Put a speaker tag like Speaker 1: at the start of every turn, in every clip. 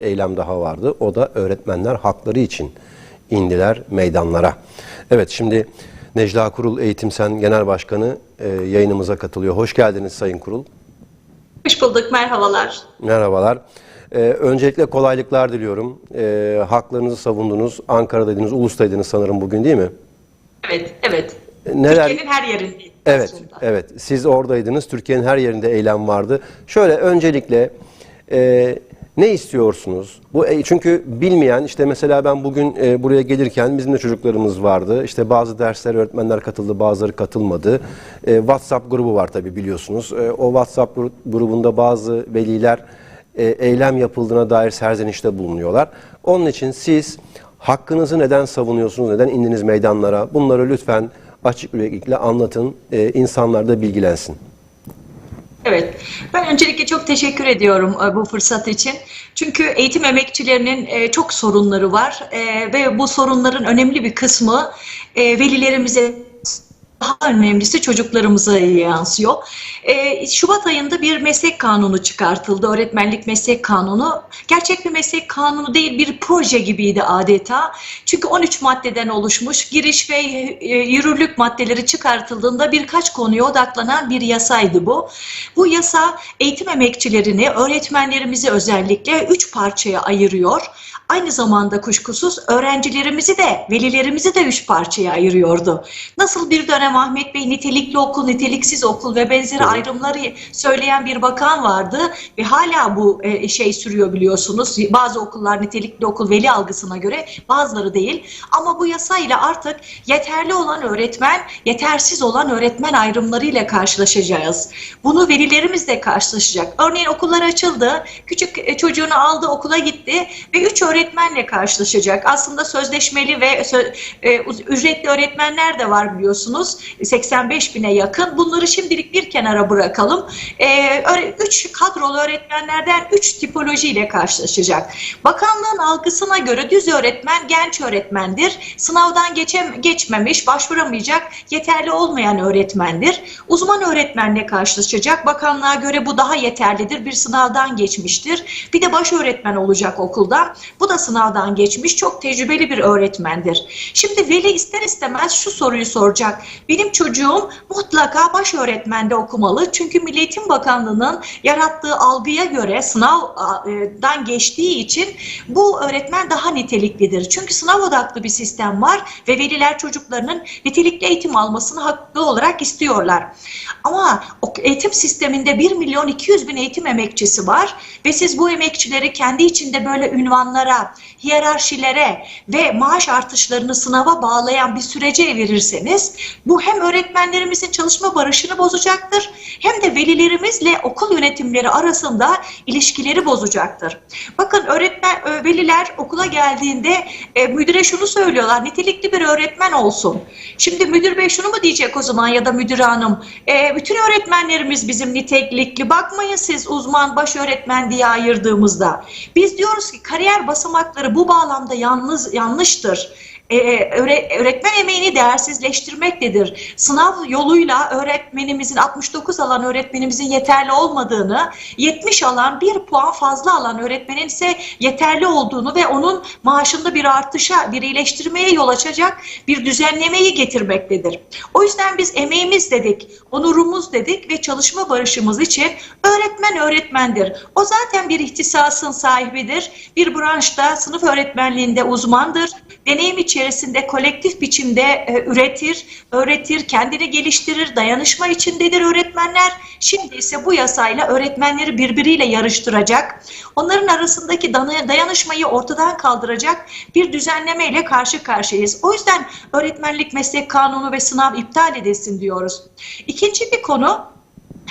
Speaker 1: eylem daha vardı. O da öğretmenler hakları için indiler meydanlara. Evet şimdi Necla Kurul Eğitim Sen Genel Başkanı e, yayınımıza katılıyor. Hoş geldiniz Sayın Kurul.
Speaker 2: Hoş bulduk, merhabalar.
Speaker 1: Merhabalar. Ee, öncelikle kolaylıklar diliyorum. Ee, haklarınızı savundunuz. Ankara'daydınız, Ulus'taydınız sanırım bugün değil mi?
Speaker 2: Evet, evet.
Speaker 1: Neler?
Speaker 2: Türkiye'nin her yerinde.
Speaker 1: Evet,
Speaker 2: aslında.
Speaker 1: evet. Siz oradaydınız. Türkiye'nin her yerinde eylem vardı. Şöyle öncelikle e, ne istiyorsunuz? Bu e, çünkü bilmeyen işte mesela ben bugün e, buraya gelirken bizim de çocuklarımız vardı. İşte bazı dersler öğretmenler katıldı, bazıları katılmadı. E, WhatsApp grubu var tabii biliyorsunuz. O WhatsApp gru- grubunda bazı veliler eylem yapıldığına dair serzenişte bulunuyorlar. Onun için siz hakkınızı neden savunuyorsunuz, neden indiniz meydanlara? Bunları lütfen açık yüreklilikle anlatın, e, insanlar da bilgilensin.
Speaker 2: Evet, ben öncelikle çok teşekkür ediyorum e, bu fırsat için. Çünkü eğitim emekçilerinin e, çok sorunları var e, ve bu sorunların önemli bir kısmı velilerimize daha önemlisi çocuklarımıza yansıyor. Ee, Şubat ayında bir meslek kanunu çıkartıldı. Öğretmenlik meslek kanunu. Gerçek bir meslek kanunu değil bir proje gibiydi adeta. Çünkü 13 maddeden oluşmuş giriş ve e, yürürlük maddeleri çıkartıldığında birkaç konuya odaklanan bir yasaydı bu. Bu yasa eğitim emekçilerini, öğretmenlerimizi özellikle üç parçaya ayırıyor. Aynı zamanda kuşkusuz öğrencilerimizi de, velilerimizi de üç parçaya ayırıyordu. Nasıl bir dönem Ahmet Bey nitelikli okul, niteliksiz okul ve benzeri ayrımları söyleyen bir bakan vardı ve hala bu e, şey sürüyor biliyorsunuz. Bazı okullar nitelikli okul veli algısına göre bazıları değil. Ama bu yasayla artık yeterli olan öğretmen, yetersiz olan öğretmen ayrımlarıyla karşılaşacağız. Bunu velilerimiz de karşılaşacak. Örneğin okullar açıldı, küçük e, çocuğunu aldı okula gitti ve üç öğretmenle karşılaşacak. Aslında sözleşmeli ve sö- e, ücretli öğretmenler de var biliyorsunuz. 85 bine yakın. Bunları şimdilik bir kenara bırakalım. E, üç kadrolu öğretmenlerden üç tipolojiyle karşılaşacak. Bakanlığın algısına göre düz öğretmen genç öğretmendir. Sınavdan geçem geçmemiş, başvuramayacak, yeterli olmayan öğretmendir. Uzman öğretmenle karşılaşacak. Bakanlığa göre bu daha yeterlidir. Bir sınavdan geçmiştir. Bir de baş öğretmen olacak okulda. Bu da sınavdan geçmiş. Çok tecrübeli bir öğretmendir. Şimdi veli ister istemez şu soruyu soracak. Benim çocuğum mutlaka baş öğretmende okumalı. Çünkü Milli Eğitim Bakanlığı'nın yarattığı algıya göre sınavdan geçtiği için bu öğretmen daha niteliklidir. Çünkü sınav odaklı bir sistem var ve veliler çocuklarının nitelikli eğitim almasını haklı olarak istiyorlar. Ama eğitim sisteminde 1 milyon 200 bin eğitim emekçisi var ve siz bu emekçileri kendi içinde böyle ünvanlara, hiyerarşilere ve maaş artışlarını sınava bağlayan bir sürece verirseniz bu hem öğretmenlerimizin çalışma barışını bozacaktır hem de velilerimizle okul yönetimleri arasında ilişkileri bozacaktır. Bakın öğretmen veliler okula geldiğinde e, müdüre şunu söylüyorlar. Nitelikli bir öğretmen olsun. Şimdi müdür bey şunu mu diyecek o zaman ya da müdür hanım? E, bütün öğretmenlerimiz bizim nitelikli. Bakmayın siz uzman baş öğretmen diye ayırdığımızda. Biz diyoruz ki kariyer basamakları bu bağlamda yalnız yanlıştır. Ee, öğre- öğretmen emeğini değersizleştirmektedir. Sınav yoluyla öğretmenimizin 69 alan öğretmenimizin yeterli olmadığını, 70 alan bir puan fazla alan öğretmenin ise yeterli olduğunu ve onun maaşında bir artışa, bir iyileştirmeye yol açacak bir düzenlemeyi getirmektedir. O yüzden biz emeğimiz dedik, onurumuz dedik ve çalışma barışımız için öğretmen öğretmendir. O zaten bir ihtisasın sahibidir. Bir branşta sınıf öğretmenliğinde uzmandır. Deneyim içerisinde kolektif biçimde e, üretir, öğretir, kendini geliştirir, dayanışma içindedir öğretmenler. Şimdi ise bu yasayla öğretmenleri birbiriyle yarıştıracak, onların arasındaki dayanışmayı ortadan kaldıracak bir düzenlemeyle karşı karşıyayız. O yüzden öğretmenlik meslek kanunu ve sınav iptal edilsin diyoruz. İkinci bir konu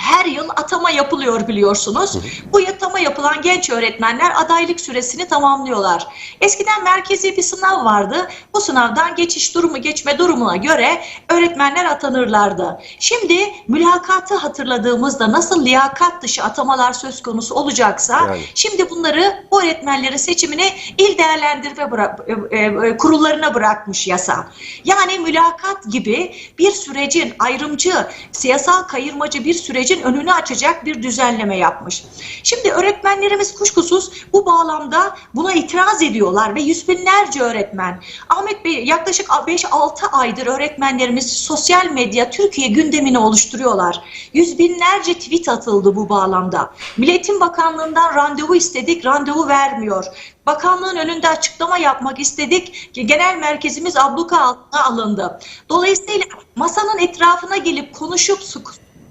Speaker 2: her yıl atama yapılıyor biliyorsunuz. Bu atama yapılan genç öğretmenler adaylık süresini tamamlıyorlar. Eskiden merkezi bir sınav vardı. Bu sınavdan geçiş durumu geçme durumuna göre öğretmenler atanırlardı. Şimdi mülakatı hatırladığımızda nasıl liyakat dışı atamalar söz konusu olacaksa
Speaker 1: Yani.
Speaker 2: şimdi bunları bu öğretmenlerin seçimini il değerlendirme bıra- e, e, kurullarına bırakmış yasa. Yani mülakat gibi bir sürecin ayrımcı, siyasal kayırmacı bir sürecin sürecin önünü açacak bir düzenleme yapmış. Şimdi öğretmenlerimiz kuşkusuz bu bağlamda buna itiraz ediyorlar ve yüz binlerce öğretmen. Ahmet Bey yaklaşık 5-6 aydır öğretmenlerimiz sosyal medya Türkiye gündemini oluşturuyorlar. Yüz binlerce tweet atıldı bu bağlamda. Milli Eğitim Bakanlığı'ndan randevu istedik, randevu vermiyor. Bakanlığın önünde açıklama yapmak istedik. Genel merkezimiz abluka altına alındı. Dolayısıyla masanın etrafına gelip konuşup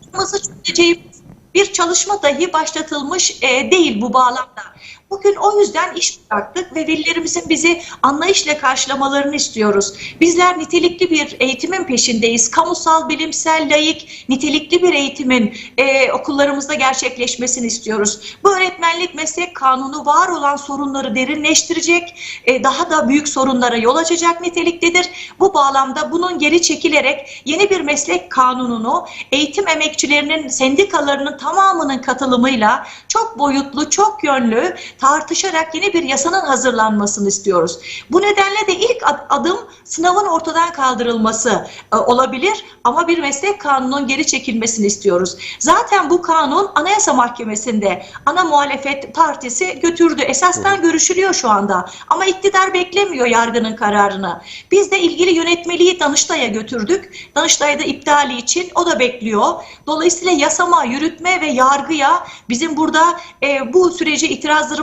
Speaker 2: sıkıştırması çözeceğimiz bir çalışma dahi başlatılmış e, değil bu bağlamda. Bugün o yüzden iş bıraktık ve velilerimizin bizi anlayışla karşılamalarını istiyoruz. Bizler nitelikli bir eğitimin peşindeyiz. Kamusal, bilimsel, layık, nitelikli bir eğitimin e, okullarımızda gerçekleşmesini istiyoruz. Bu öğretmenlik meslek kanunu var olan sorunları derinleştirecek, e, daha da büyük sorunlara yol açacak niteliktedir. Bu bağlamda bunun geri çekilerek yeni bir meslek kanununu eğitim emekçilerinin sendikalarının tamamının katılımıyla çok boyutlu, çok yönlü tartışarak yeni bir yasanın hazırlanmasını istiyoruz. Bu nedenle de ilk ad- adım sınavın ortadan kaldırılması e, olabilir ama bir meslek kanununun geri çekilmesini istiyoruz. Zaten bu kanun Anayasa Mahkemesi'nde ana muhalefet partisi götürdü. Esastan görüşülüyor şu anda ama iktidar beklemiyor yargının kararını. Biz de ilgili yönetmeliği Danıştay'a götürdük. Danıştay'da iptali için o da bekliyor. Dolayısıyla yasama, yürütme ve yargıya bizim burada e, bu süreci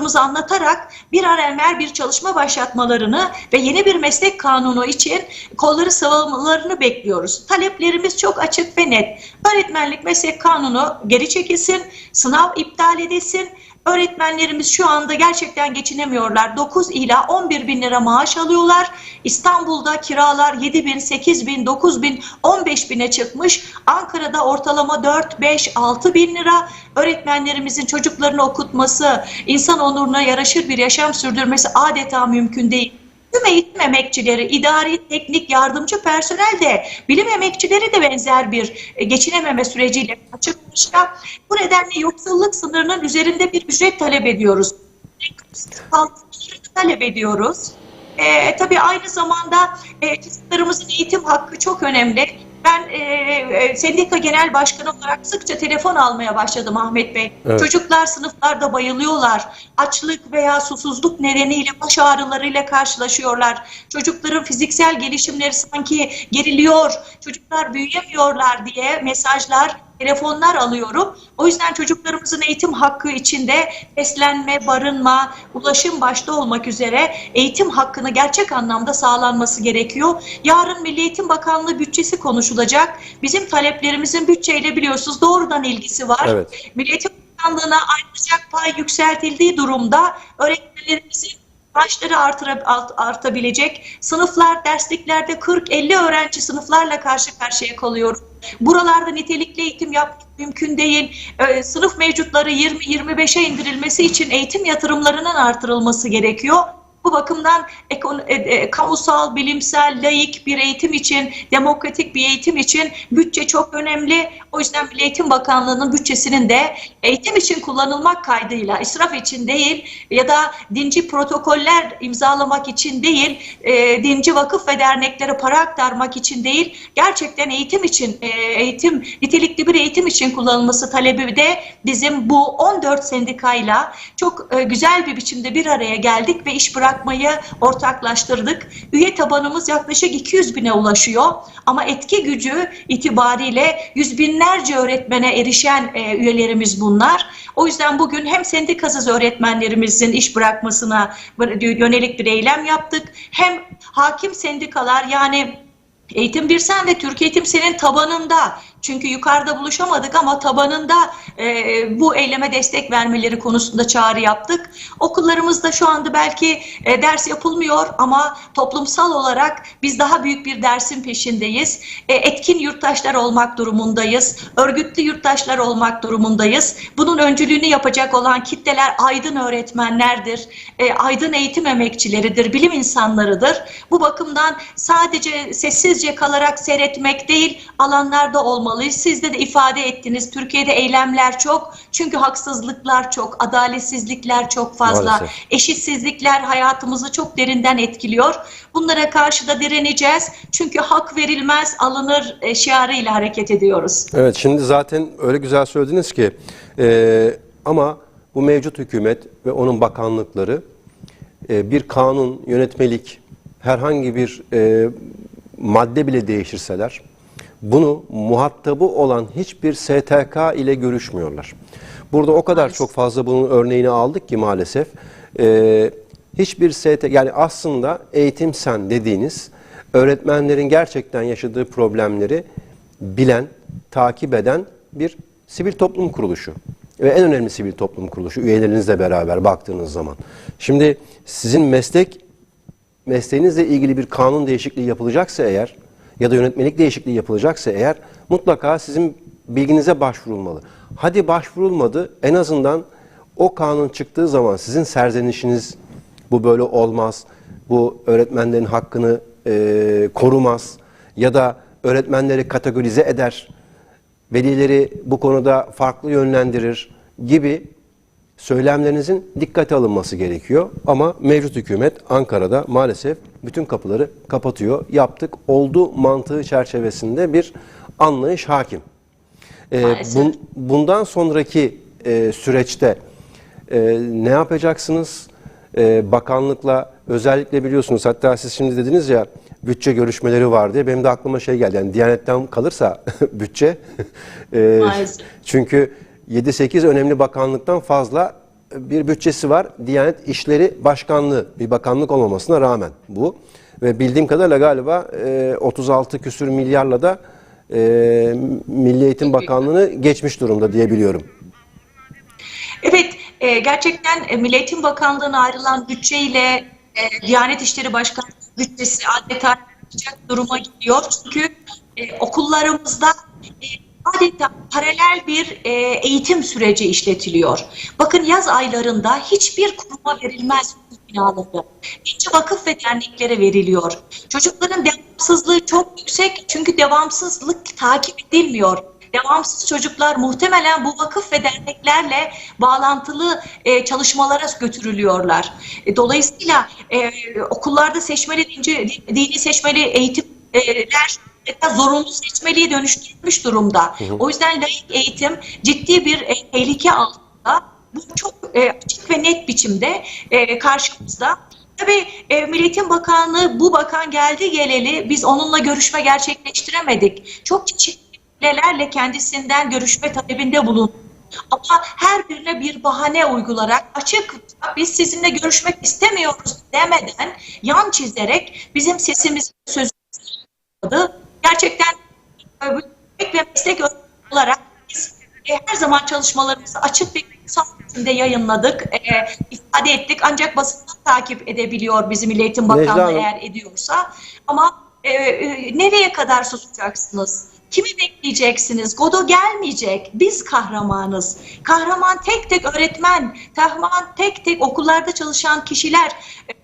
Speaker 2: itirazlarımızı anlatarak bir an evvel bir çalışma başlatmalarını ve yeni bir meslek kanunu için kolları sıvamalarını bekliyoruz. Taleplerimiz çok açık ve net. Öğretmenlik meslek kanunu geri çekilsin, sınav iptal edilsin. Öğretmenlerimiz şu anda gerçekten geçinemiyorlar. 9 ila 11 bin lira maaş alıyorlar. İstanbul'da kiralar 7 bin, 8 bin, 9 bin, 15 bine çıkmış. Ankara'da ortalama 4, 5, 6 bin lira. Öğretmenlerimizin çocuklarını okutması, insan onuruna yaraşır bir yaşam sürdürmesi adeta mümkün değil. Tüm eğitim emekçileri, idari, teknik, yardımcı personel de, bilim emekçileri de benzer bir e, geçinememe süreciyle açıkmışlar. Bu nedenle yoksulluk sınırının üzerinde bir ücret talep ediyoruz. talep ediyoruz. E, tabii aynı zamanda e, çocuklarımızın eğitim hakkı çok önemli. Ben e, e, sendika genel başkanı olarak sıkça telefon almaya başladım Ahmet Bey.
Speaker 1: Evet.
Speaker 2: Çocuklar sınıflarda bayılıyorlar. Açlık veya susuzluk nedeniyle baş ağrılarıyla karşılaşıyorlar. Çocukların fiziksel gelişimleri sanki geriliyor. Çocuklar büyüyemiyorlar diye mesajlar, telefonlar alıyorum. O yüzden çocuklarımızın eğitim hakkı içinde beslenme, barınma, ulaşım başta olmak üzere eğitim hakkını gerçek anlamda sağlanması gerekiyor. Yarın Milli Eğitim Bakanlığı bütçesi konuşulacak. Bizim taleplerimizin bütçeyle biliyorsunuz doğrudan ilgisi var.
Speaker 1: Evet.
Speaker 2: Milli Eğitim Bakanlığı'na ayrılacak pay yükseltildiği durumda öğretmenlerimizin maaşları artıra, art- artabilecek. Sınıflar, dersliklerde 40-50 öğrenci sınıflarla karşı karşıya kalıyor. Buralarda nitelikli eğitim yapmak mümkün değil. Ee, sınıf mevcutları 20-25'e indirilmesi için eğitim yatırımlarının artırılması gerekiyor. Bu bakımdan e, e, kamusal, bilimsel, layık bir eğitim için, demokratik bir eğitim için bütçe çok önemli. O yüzden Milli Eğitim Bakanlığı'nın bütçesinin de eğitim için kullanılmak kaydıyla, israf için değil ya da dinci protokoller imzalamak için değil, e, dinci vakıf ve derneklere para aktarmak için değil, gerçekten eğitim için, e, eğitim nitelikli bir eğitim için kullanılması talebi de bizim bu 14 sendikayla çok e, güzel bir biçimde bir araya geldik ve iş bırakmayı ortaklaştırdık. Üye tabanımız yaklaşık 200 bine ulaşıyor ama etki gücü itibariyle yüz binlerce öğretmene erişen e, üyelerimiz bunlar. O yüzden bugün hem sendikasız öğretmenlerimizin iş bırakmasına yönelik bir eylem yaptık. Hem hakim sendikalar yani Eğitim Birsen ve Türkiye Eğitim Sen'in tabanında çünkü yukarıda buluşamadık ama tabanında e, bu eyleme destek vermeleri konusunda çağrı yaptık. Okullarımızda şu anda belki e, ders yapılmıyor ama toplumsal olarak biz daha büyük bir dersin peşindeyiz. E, etkin yurttaşlar olmak durumundayız. Örgütlü yurttaşlar olmak durumundayız. Bunun öncülüğünü yapacak olan kitleler aydın öğretmenlerdir, e, aydın eğitim emekçileridir, bilim insanlarıdır. Bu bakımdan sadece sessizce kalarak seyretmek değil, alanlarda olmalı olmalıyız. Siz de, de ifade ettiniz. Türkiye'de eylemler çok. Çünkü haksızlıklar çok, adaletsizlikler çok fazla.
Speaker 1: Maalesef.
Speaker 2: Eşitsizlikler hayatımızı çok derinden etkiliyor. Bunlara karşı da direneceğiz. Çünkü hak verilmez, alınır e, şiarıyla hareket ediyoruz.
Speaker 1: Evet şimdi zaten öyle güzel söylediniz ki e, ama bu mevcut hükümet ve onun bakanlıkları e, bir kanun, yönetmelik, herhangi bir e, madde bile değiştirseler bunu muhatabı olan hiçbir STK ile görüşmüyorlar. Burada o kadar çok fazla bunun örneğini aldık ki maalesef. E, hiçbir ST yani aslında eğitim sen dediğiniz öğretmenlerin gerçekten yaşadığı problemleri bilen, takip eden bir sivil toplum kuruluşu. Ve en önemli sivil toplum kuruluşu üyelerinizle beraber baktığınız zaman. Şimdi sizin meslek mesleğinizle ilgili bir kanun değişikliği yapılacaksa eğer ya da yönetmelik değişikliği yapılacaksa eğer mutlaka sizin bilginize başvurulmalı. Hadi başvurulmadı en azından o kanun çıktığı zaman sizin serzenişiniz bu böyle olmaz, bu öğretmenlerin hakkını e, korumaz ya da öğretmenleri kategorize eder, velileri bu konuda farklı yönlendirir gibi söylemlerinizin dikkate alınması gerekiyor. Ama mevcut hükümet Ankara'da maalesef bütün kapıları kapatıyor. Yaptık oldu mantığı çerçevesinde bir anlayış hakim. Ee, bun- bundan sonraki e, süreçte e, ne yapacaksınız? E, bakanlıkla özellikle biliyorsunuz hatta siz şimdi dediniz ya bütçe görüşmeleri var diye benim de aklıma şey geldi. Yani Diyanet'ten kalırsa bütçe e, çünkü 7-8 önemli bakanlıktan fazla bir bütçesi var. Diyanet İşleri Başkanlığı bir bakanlık olmamasına rağmen bu. Ve bildiğim kadarıyla galiba e, 36 küsür milyarla da e, Milli Eğitim Bakanlığı'nı geçmiş durumda diye biliyorum.
Speaker 2: Evet, e, gerçekten e, Milli Eğitim Bakanlığı'na ayrılan bütçeyle e, Diyanet İşleri Başkanlığı bütçesi adeta duruma gidiyor. Çünkü e, okullarımızda e, adeta paralel bir e, eğitim süreci işletiliyor. Bakın yaz aylarında hiçbir kuruma verilmez binaları. İnce vakıf ve derneklere veriliyor. Çocukların devamsızlığı çok yüksek çünkü devamsızlık takip edilmiyor. Devamsız çocuklar muhtemelen bu vakıf ve derneklerle bağlantılı e, çalışmalara götürülüyorlar. E, dolayısıyla e, okullarda seçmeli dini, dini seçmeli eğitimler hatta zorunlu seçmeliğe dönüştürülmüş durumda. O yüzden laik eğitim ciddi bir e, tehlike altında. Bu çok e, açık ve net biçimde e, karşımızda. Tabii e, Milli Eğitim Bakanlığı bu bakan geldi geleli biz onunla görüşme gerçekleştiremedik. Çok çeşitli kendisinden görüşme talebinde bulunduk. Ama her birine bir bahane uygularak açık biz sizinle görüşmek istemiyoruz demeden yan çizerek bizim sesimizi sözümüzü aldı. Gerçekten ve meslek olarak biz e, her zaman çalışmalarımızı açık bir içinde yayınladık, e, ifade ettik. Ancak basın takip edebiliyor bizim
Speaker 1: Necla
Speaker 2: Bakanlığı eğer ediyorsa. Ama e, e, nereye kadar susacaksınız? Kimi bekleyeceksiniz? Godo gelmeyecek. Biz kahramanız. Kahraman tek tek öğretmen, kahraman tek tek okullarda çalışan kişiler,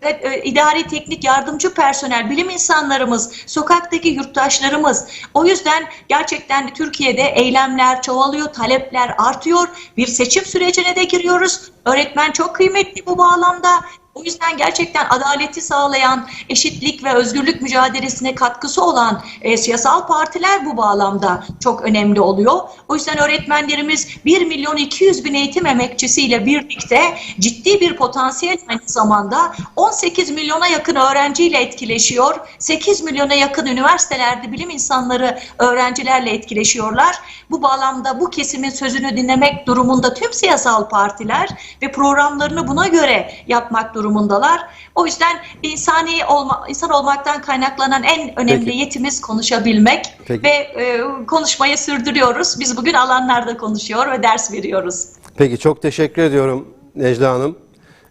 Speaker 2: evet, e, idari teknik yardımcı personel, bilim insanlarımız, sokaktaki yurttaşlarımız. O yüzden gerçekten Türkiye'de eylemler çoğalıyor, talepler artıyor. Bir seçim sürecine de giriyoruz. Öğretmen çok kıymetli bu bağlamda. O yüzden gerçekten adaleti sağlayan, eşitlik ve özgürlük mücadelesine katkısı olan e, siyasal partiler bu bağlamda çok önemli oluyor. O yüzden öğretmenlerimiz 1 milyon 200 bin eğitim emekçisiyle birlikte ciddi bir potansiyel aynı zamanda 18 milyona yakın öğrenciyle etkileşiyor. 8 milyona yakın üniversitelerde bilim insanları öğrencilerle etkileşiyorlar. Bu bağlamda bu kesimin sözünü dinlemek durumunda tüm siyasal partiler ve programlarını buna göre yapmak durumundalar. O yüzden insani olma, insan olmaktan kaynaklanan en önemli
Speaker 1: Peki.
Speaker 2: yetimiz konuşabilmek
Speaker 1: Peki.
Speaker 2: ve e, konuşmayı sürdürüyoruz. Biz bugün alanlarda konuşuyor ve ders veriyoruz.
Speaker 1: Peki çok teşekkür ediyorum Necla Hanım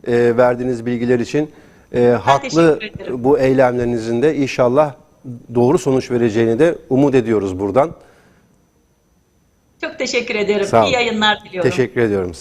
Speaker 1: e, verdiğiniz bilgiler için. E, haklı bu eylemlerinizin de inşallah doğru sonuç vereceğini de umut ediyoruz buradan.
Speaker 2: Çok teşekkür ederim.
Speaker 1: Sağ olun.
Speaker 2: İyi yayınlar diliyorum.
Speaker 1: Teşekkür ediyorum. Sağ